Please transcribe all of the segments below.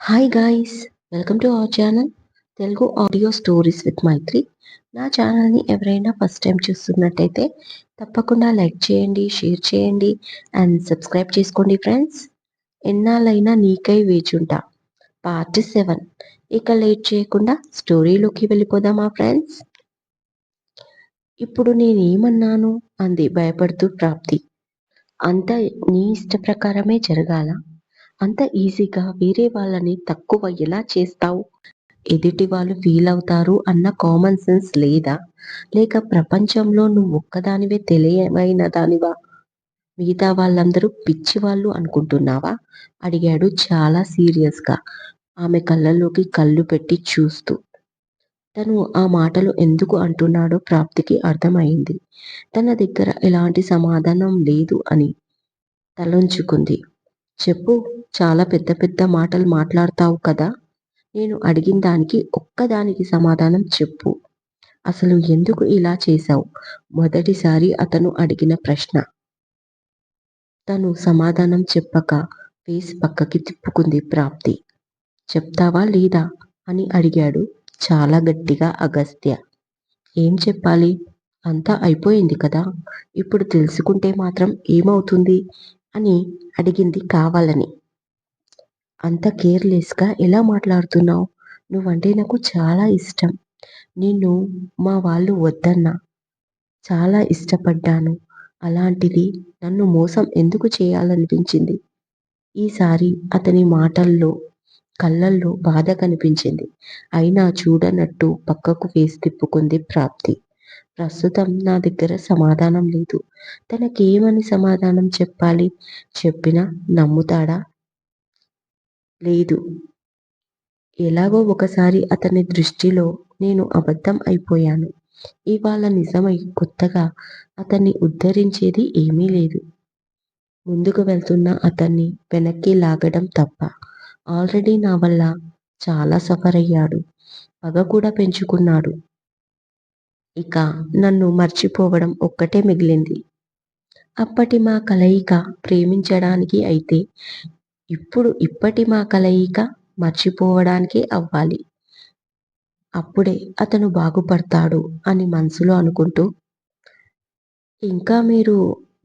Hi guys welcome to our channel Telugu audio stories with Maithri నా ఛానల్ని ఎవరైనా first time చూస్తున్నట్టయితే తప్పకుండా లైక్ చేయండి షేర్ చేయండి అండ్ సబ్స్క్రైబ్ చేసుకోండి ఫ్రెండ్స్ ఎన్నాళ్ళైనా నీకై వేచుంటా. పార్ట్ సెవెన్ ఇక లేట్ చేయకుండా స్టోరీలోకి వెళ్ళిపోదామా ఫ్రెండ్స్ ఇప్పుడు నేనేమన్నాను అంది భయపడుతూ ప్రాప్తి. అంతా నీ ఇష్ట ప్రకారమే జరగాల. అంత ఈజీగా వేరే వాళ్ళని తక్కువ ఎలా చేస్తావు? ఎదుటి వాళ్ళు ఫీల్ అవుతారు అన్న కామన్ సెన్స్ లేదా? లేక ప్రపంచంలో నువ్వు ఒక్కదానివే తెలియమైన దానివా? మిగతా వాళ్ళందరూ పిచ్చి వాళ్ళు అనుకుంటున్నావా? అడిగాడు చాలా సీరియస్గా. ఆమె కళ్ళల్లోకి కళ్ళు పెట్టి చూస్తూ. తను ఆ మాటలు ఎందుకు అంటున్నాడో ప్రాప్తికి అర్థమైంది. తన దగ్గర ఎలాంటి సమాధానం లేదు అని తలంచుకుంది. చెప్పు చాలా పెద్ద పెద్ద మాటలు మాట్లాడతావు కదా? నేను అడిగిన దానికి ఒక్కదానికి సమాధానం చెప్పు. అసలు ఎందుకు ఇలా చేశావు? మొదటిసారి అతను అడిగిన ప్రశ్న. తను సమాధానం చెప్పక ఫేస్ పక్కకి తిప్పుకుంది ప్రాప్తి. చెప్తావా లేదా? అని అడిగాడు చాలా గట్టిగా అగస్త్య. ఏం చెప్పాలి? అంతా అయిపోయింది కదా? ఇప్పుడు తెలుసుకుంటే మాత్రం ఏమవుతుంది? అని అడిగింది కావాలని. అంత కేర్లెస్గా ఎలా మాట్లాడుతున్నావు? నువ్వంటే నాకు చాలా ఇష్టం. నిన్ను మా వాళ్ళు వద్దన్నా. చాలా ఇష్టపడ్డాను. అలాంటిది నన్ను మోసం ఎందుకు చేయాలనిపించింది? ఈసారి అతని మాటల్లో కళ్ళల్లో బాధ కనిపించింది. అయినా చూడనట్టు పక్కకు వేసి తిప్పుకుంది ప్రాప్తి. ప్రస్తుతం నా దగ్గర సమాధానం లేదు. తనకేమని సమాధానం చెప్పాలి? చెప్పినా నమ్ముతాడా? లేదు. ఎలాగో ఒకసారి అతని దృష్టిలో నేను అబద్ధం అయిపోయాను. ఇవాళ నిజమై కొత్తగా అతన్ని ఉద్ధరించేది ఏమీ లేదు. ముందుకు వెళ్తున్న అతన్ని వెనక్కి లాగడం తప్ప ఆల్రెడీ నా వల్ల చాలా సఫర్ అయ్యాడు. పగ కూడా పెంచుకున్నాడు. ఇక నన్ను మర్చిపోవడం ఒక్కటే మిగిలింది. అప్పటి మా కలయిక ప్రేమించడానికి అయితే ఇప్పుడు ఇప్పటి మా కలయిక మర్చిపోవడానికి అవ్వాలి. అప్పుడే అతను బాగుపడతాడు అని మనసులో అనుకుంటూ ఇంకా మీరు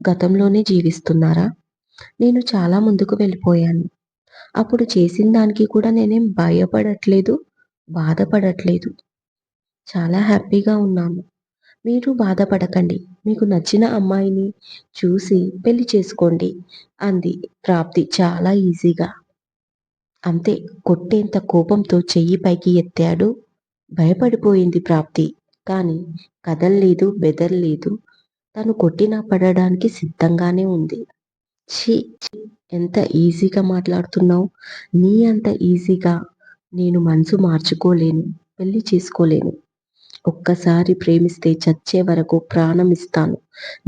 గతంలోనే జీవిస్తున్నారా? నేను చాలా ముందుకు వెళ్ళిపోయాను. అప్పుడు చేసిన దానికి కూడా నేనేం భయపడట్లేదు బాధపడట్లేదు. చాలా హ్యాపీగా ఉన్నాము. మీరు బాధపడకండి. మీకు నచ్చిన అమ్మాయిని చూసి పెళ్ళి చేసుకోండి అంది ప్రాప్తి చాలా ఈజీగా. అంతే కొట్టేంత కోపంతో చెయ్యి పైకి ఎత్తాడు. భయపడిపోయింది ప్రాప్తి. కానీ కదల్లేదు బెదర్లేదు తను కొట్టినా పడడానికి సిద్ధంగానే ఉంది. ఛీ ఎంత ఈజీగా మాట్లాడుతున్నావు? నీ అంత ఈజీగా నేను మనసు మార్చుకోలేను పెళ్ళి చేసుకోలేను. ఒక్కసారి ప్రేమిస్తే చచ్చే వరకు ప్రాణం ఇస్తాను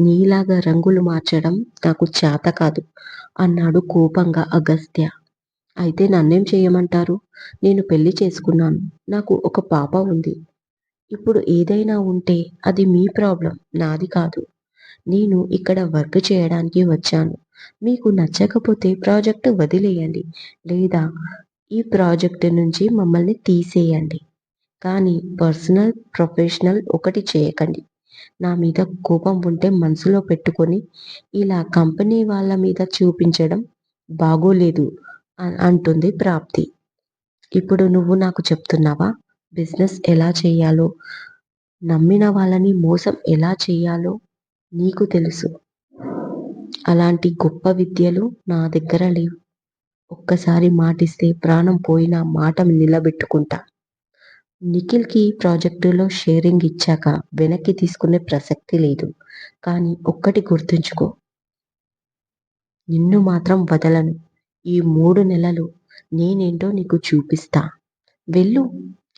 నీలాగా రంగులు మార్చడం నాకు చేత కాదు అన్నాడు కోపంగా అగస్త్య. అయితే నన్నేం చేయమంటారు? నేను పెళ్ళి చేసుకున్నాను. నాకు ఒక పాప ఉంది. ఇప్పుడు ఏదైనా ఉంటే అది మీ ప్రాబ్లం నాది కాదు. నేను ఇక్కడ వర్క్ చేయడానికి వచ్చాను. మీకు నచ్చకపోతే ప్రాజెక్ట్ వదిలేయండి లేదా ఈ ప్రాజెక్ట్ నుంచి మమ్మల్ని తీసేయండి. కానీ పర్సనల్ ప్రొఫెషనల్ ఒకటి చేయకండి. నా మీద కోపం ఉంటే మనసులో పెట్టుకొని ఇలా కంపెనీ వాళ్ళ మీద చూపించడం బాగోలేదు అంటుంది ప్రాప్తి. ఇప్పుడు నువ్వు నాకు చెప్తున్నావా? బిజినెస్ ఎలా చేయాలో? నమ్మిన వాళ్ళని మోసం ఎలా చేయాలో నీకు తెలుసు. అలాంటి గొప్ప విద్యలు నా దగ్గర లేవు. ఒక్కసారి మాటిస్తే ప్రాణం పోయినా మాట నిలబెట్టుకుంటా. నిఖిల్కి ప్రాజెక్టులో షేరింగ్ ఇచ్చాక వెనక్కి తీసుకునే ప్రసక్తి లేదు. కానీ ఒక్కటి గుర్తుంచుకో. నిన్ను మాత్రం వదలను. ఈ మూడు నెలలు నేనేంటో నీకు చూపిస్తా. వెళ్ళు.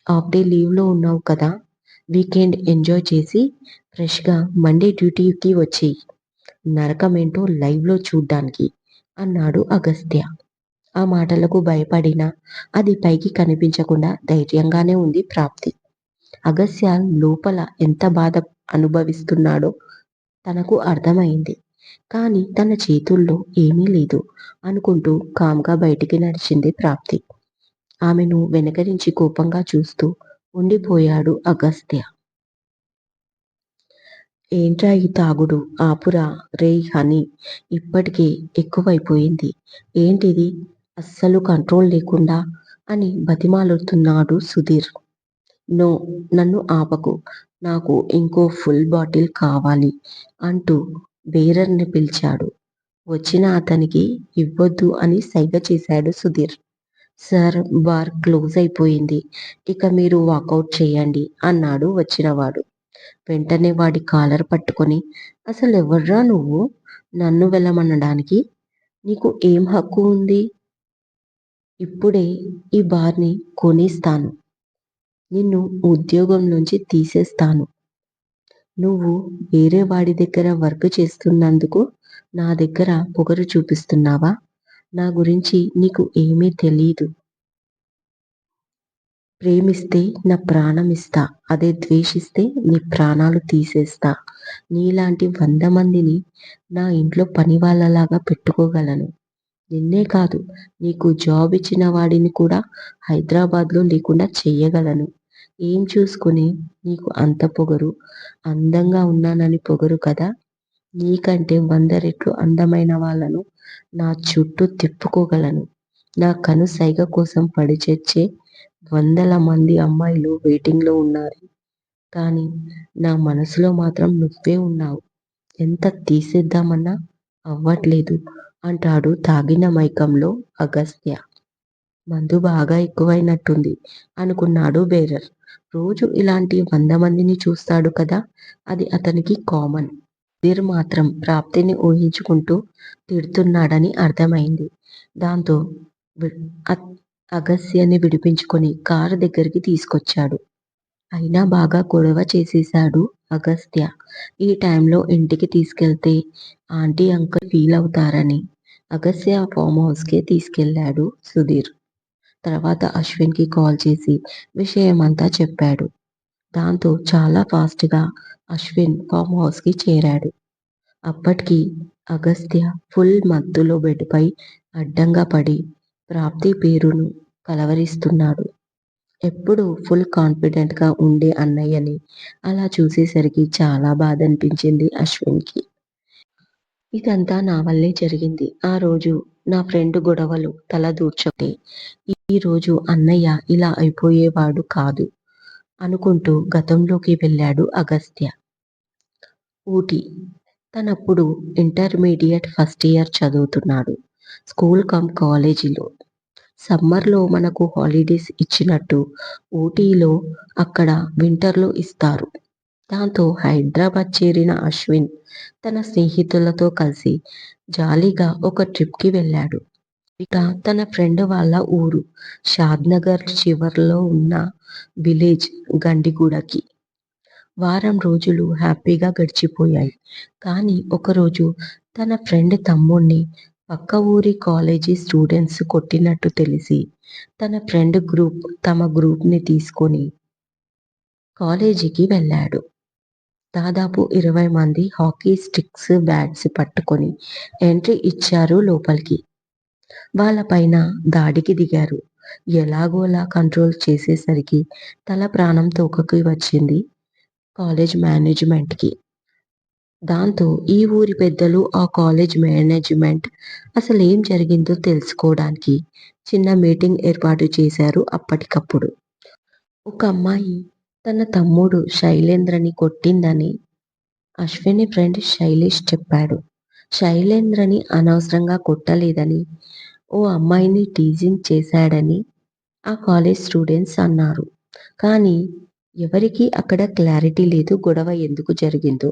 హాఫ్ డే లీవ్లో ఉన్నావు కదా. వీకెండ్ ఎంజాయ్ చేసి ఫ్రెష్గా మండే డ్యూటీకి వచ్చేయి. నరకమేంటో లైవ్లో చూడ్డానికి అన్నాడు అగస్త్య. ఆ మాటలకు భయపడినా అది పైకి కనిపించకుండా ధైర్యంగానే ఉంది ప్రాప్తి. అగస్య లోపల ఎంత బాధ అనుభవిస్తున్నాడో తనకు అర్థమైంది. కానీ తన చేతుల్లో ఏమీ లేదు అనుకుంటూ కామ్గా బయటికి నడిచింది ప్రాప్తి. ఆమెను వెనకరించి కోపంగా చూస్తూ ఉండిపోయాడు అగస్త్య. ఏంట్రా ఈ తాగుడు? ఆపురా రే హనీ. ఇప్పటికే ఎక్కువైపోయింది. ఏంటిది? అస్సలు కంట్రోల్ లేకుండా అని బతిమాలుతున్నాడు సుధీర్. నో నన్ను ఆపకు. నాకు ఇంకో ఫుల్ బాటిల్ కావాలి అంటూ బేరర్ని పిలిచాడు. వచ్చిన అతనికి ఇవ్వొద్దు అని సైగ చేశాడు సుధీర్. సార్ బార్ క్లోజ్ అయిపోయింది. ఇక మీరు వాకౌట్ చెయ్యండి అన్నాడు వచ్చినవాడు. వెంటనే వాడి కాలర్ పట్టుకొని అసలెవర్రా నువ్వు నన్ను వెళ్ళమనడానికి? నీకు ఏం హక్కు ఉంది? ఇప్పుడే ఈ బార్ని కొనేస్తాను. నిన్ను ఉద్యోగంలోంచి తీసేస్తాను. నువ్వు వేరే వాడి దగ్గర వర్క్ చేస్తున్నందుకు నా దగ్గర పొగరు చూపిస్తున్నావా? నా గురించి నీకు ఏమీ తెలియదు ప్రేమిస్తే నా ప్రాణం ఇస్తా. అదే ద్వేషిస్తే నీ ప్రాణాలు తీసేస్తా. నీలాంటి వంద మందిని నా ఇంట్లో పని వాళ్ళలాగా పెట్టుకోగలను. నిన్నే కాదు నీకు జాబ్ ఇచ్చిన వాడిని కూడా హైదరాబాద్లో లేకుండా చెయ్యగలను. ఏం చూసుకుని నీకు అంత పొగరు? అందంగా ఉన్నానని పొగరు కదా! నీకంటే వంద రెట్లు అందమైన వాళ్ళను నా చుట్టూ తిప్పుకోగలను. నా కను సైగ కోసం పడిచెచ్చే వందల మంది అమ్మాయిలు వెయిటింగ్లో ఉన్నారు. కానీ నా మనసులో మాత్రం నువ్వే ఉన్నావు. ఎంత తీసేద్దామన్నా అవ్వట్లేదు అంటాడు తాగిన మైకంలో అగస్త్య. మందు బాగా ఎక్కువైనట్టుంది అనుకున్నాడు బేరర్. రోజు ఇలాంటి వంద మందిని చూస్తాడు కదా అది అతనికి కామన్. దిర్ మాత్రం ప్రాప్తిని ఊహించుకుంటూ తిడుతున్నాడని అర్థమైంది. దాంతో అగస్త్యని విడిపించుకొని కారు దగ్గరికి తీసుకొచ్చాడు. అయినా బాగా గొడవ చేసేశాడు అగస్త్య. ఈ టైంలో ఇంటికి తీసుకెళ్తే ఆంటీ అంకుల్ ఫీల్ అవుతారని అగస్త్య ఫామ్ హౌస్కి తీసుకెళ్ళాడు తీసుకెళ్ళాడు సుధీర్. తర్వాత అశ్విన్కి కాల్ చేసి విషయమంతా చెప్పాడు. దాంతో చాలా ఫాస్ట్గా అశ్విన్ ఫామ్ హౌస్కి చేరాడు. అప్పటికి అగస్త్య ఫుల్ మత్తులో బెడ్పై అడ్డంగా పడి ప్రాప్తి పేరును కలవరిస్తున్నాడు. ఎప్పుడు ఫుల్ కాన్ఫిడెంట్గా ఉండే అన్నయ్యని అలా చూసేసరికి చాలా బాధనిపించింది అశ్విన్కి. ఇదంతా నా వల్లే జరిగింది. ఆ రోజు నా ఫ్రెండ్ గొడవలు తల దూర్చుంటే ఈ రోజు అన్నయ్య ఇలా అయిపోయేవాడు కాదు అనుకుంటూ గతంలోకి వెళ్ళాడు అగస్త్య. ఊటీ తనప్పుడు ఇంటర్మీడియట్ ఫస్ట్ ఇయర్ చదువుతున్నాడు. స్కూల్ కమ్ కాలేజీలో. సమ్మర్లో మనకు హాలిడేస్ ఇచ్చినట్టు ఊటీలో అక్కడ వింటర్లో ఇస్తారు. దాంతో హైదరాబాద్ చేరిన అశ్విన్ తన స్నేహితులతో కలిసి జాలీగా ఒక ట్రిప్కి వెళ్ళాడు. ఇక తన ఫ్రెండ్ వాళ్ళ ఊరు షాద్నగర్ చివర్లో ఉన్న విలేజ్ గండిగూడకి. వారం రోజులు హ్యాపీగా గడిచిపోయాయి. కానీ ఒకరోజు తన ఫ్రెండ్ తమ్ముణ్ణి పక్క ఊరి కాలేజీ స్టూడెంట్స్ కొట్టినట్టు తెలిసి తన ఫ్రెండ్ గ్రూప్ తమ గ్రూప్ని తీసుకొని కాలేజీకి వెళ్ళాడు. దాదాపు ఇరవై మంది హాకీ స్టిక్స్ బ్యాట్స్ పట్టుకొని ఎంట్రీ ఇచ్చారు లోపలికి. వాళ్ళపైన దాడికి దిగారు. ఎలాగోలా కంట్రోల్ చేసేసరికి తల ప్రాణం తోకకి వచ్చింది కాలేజ్ మేనేజ్మెంట్కి. దాంతో ఈ ఊరి పెద్దలు ఆ కాలేజ్ మేనేజ్మెంట్ అసలేం జరిగిందో తెలుసుకోవడానికి చిన్న మీటింగ్ ఏర్పాటు చేశారు అప్పటికప్పుడు. ఒక అమ్మాయి తన తమ్ముడు శైలేంద్రని కొట్టిందని అశ్విని ఫ్రెండ్ శైలేష్ చెప్పాడు. శైలేంద్రని అనవసరంగా కొట్టలేదని ఓ అమ్మాయిని టీజింగ్ చేశాడని ఆ కాలేజ్ స్టూడెంట్స్ అన్నారు. కానీ ఎవరికి అక్కడ క్లారిటీ లేదు గొడవ ఎందుకు జరిగిందో.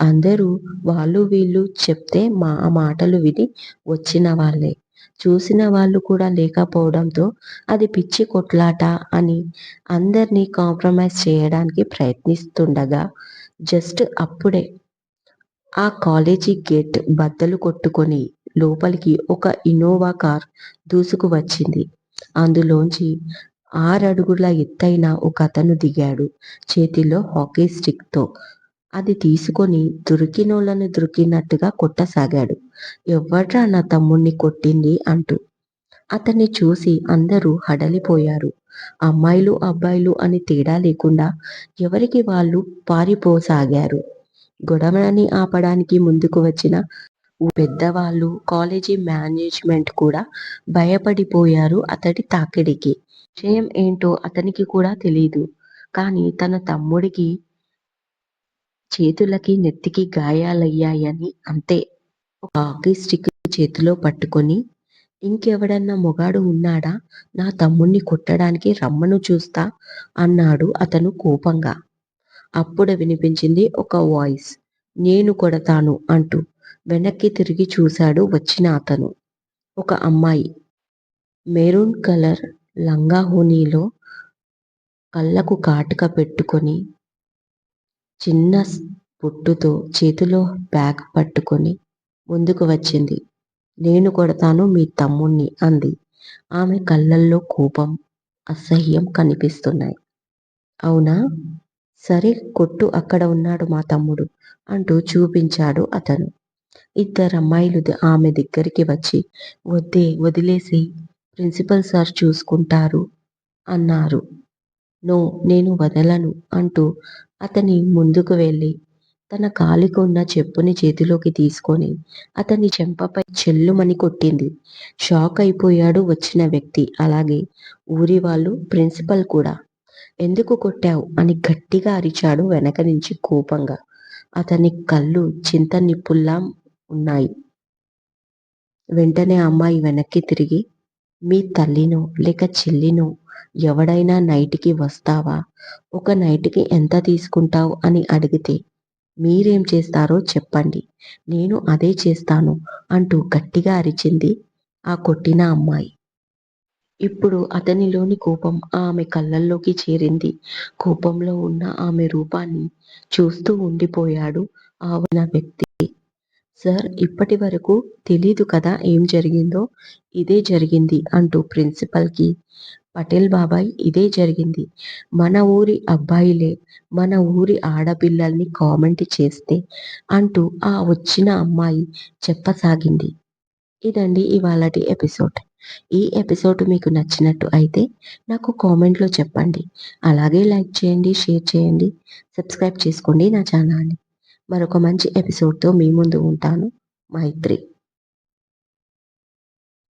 అందరూ వాళ్ళు వీళ్ళు చెప్తే ఆ మాటలు విని వచ్చినవాళ్ళే. చూసిన వాళ్ళు కూడా లేకపోవడంతో అది పిచ్చి కొట్లాట అని అందరినీ కాంప్రమైజ్ చేయడానికి ప్రయత్నిస్తుండగా జస్ట్ అప్పుడే ఆ కాలేజీ గేట్ బద్దలు కొట్టుకొని లోపలికి ఒక ఇన్నోవా కార్ దూసుకు వచ్చింది. అందులోంచి ఆరడుగుల ఒక అతను దిగాడు చేతిలో హాకీ స్టిక్తో. అది తీసుకొని దొరికినోళ్ళని దొరికినట్టుగా కొట్టసాగాడు. ఎవర్రా నా తమ్ముణ్ణి కొట్టింది అంటూ. అతన్ని చూసి అందరూ హడలిపోయారు. అమ్మాయిలు, అబ్బాయిలు అని తేడా లేకుండా ఎవరికి వాళ్ళు పారిపోసాగారు. గొడవని ఆపడానికి ముందుకు వచ్చిన పెద్దవాళ్ళు, కాలేజీ మేనేజ్మెంట్ కూడా భయపడిపోయారు అతడి తాకిడికి. విషయం ఏంటో అతనికి కూడా తెలియదు కానీ తన తమ్ముడికి చేతులకి, నెత్తికి గాయాలయ్యాయని అంతే. ఒక హాకీ స్టిక్ చేతిలో పట్టుకొని ఇంకెవడన్నా మొగాడు ఉన్నాడా నా తమ్ముణ్ణి కొట్టడానికి రమ్మను చూస్తా అన్నాడు అతను కోపంగా. అప్పుడు వినిపించింది ఒక వాయిస్. నేను కొడతాను అంటూ వెనక్కి తిరిగి చూశాడు వచ్చిన అతను. ఒక అమ్మాయి. మెరూన్ కలర్ లంగావోణీలో కళ్ళకు కాటుక పెట్టుకొని చిన్న బొట్టుతో చేతిలో బ్యాగ్ పట్టుకొని ముందుకు వచ్చింది. నేను కొడతాను మీ తమ్ముణ్ణి అంది. ఆమె కళ్ళల్లో కోపం, అసహ్యం కనిపిస్తున్నాయి. అవునా? సరే కొట్టు అక్కడ ఉన్నాడు మా తమ్ముడు అంటూ చూపించాడు అతను. ఇద్దరమ్మాయిలు ఆమె దగ్గరికి వచ్చి వద్దే వదిలేసేయ్ ప్రిన్సిపల్ సార్ చూసుకుంటారు అన్నారు. నో నేను వదలను అంటూ అతని ముందుకు వెళ్ళి తన కాలికి ఉన్న చెప్పుని చేతిలోకి తీసుకొని అతని చెంపపై చెల్లుమని కొట్టింది. షాక్ అయిపోయాడు వచ్చిన వ్యక్తి. అలాగే ఊరి వాళ్ళు, ప్రిన్సిపల్ కూడా. ఎందుకు కొట్టావు అని గట్టిగా అరిచాడు వెనక నుంచి కోపంగా. అతని కళ్ళు చింత నిప్పుల్లా ఉన్నాయి. వెంటనే అమ్మాయి వెనక్కి తిరిగి మీ తల్లినో లేక చెల్లినో ఎవడైనా నైట్కి వస్తావా? ఒక నైట్కి ఎంత తీసుకుంటావు అని అడిగితే మీరేం చేస్తారో చెప్పండి. నేను అదే చేస్తాను అంటూ గట్టిగా అరిచింది ఆ కొట్టిన అమ్మాయి. ఇప్పుడు అతనిలోని కోపం ఆమె కళ్ళల్లోకి చేరింది. కోపంలో ఉన్న ఆమె రూపాన్ని చూస్తూ ఉండిపోయాడు ఆ వ్యక్తి. సార్ ఇప్పటివరకు తెలీదు కదా ఏం జరిగిందో? ఇదే జరిగింది అంటూ ప్రిన్సిపల్కి పటేల్ బాబాయ్ ఇదే జరిగింది. మన ఊరి అబ్బాయిలే మన ఊరి ఆడపిల్లల్ని కామెంట్ చేస్తే అంటూ ఆ వచ్చిన అమ్మాయి చెప్పసాగింది. ఇదండి ఇవాళటి ఎపిసోడ్. ఈ ఎపిసోడ్ మీకు నచ్చినట్టు అయితే నాకు కామెంట్లో చెప్పండి. అలాగే లైక్ చేయండి, షేర్ చేయండి, సబ్స్క్రైబ్ చేసుకోండి నా ఛానల్ని. మరొక మంచి ఎపిసోడ్తో మీ ముందు ఉంటాను. మైత్రి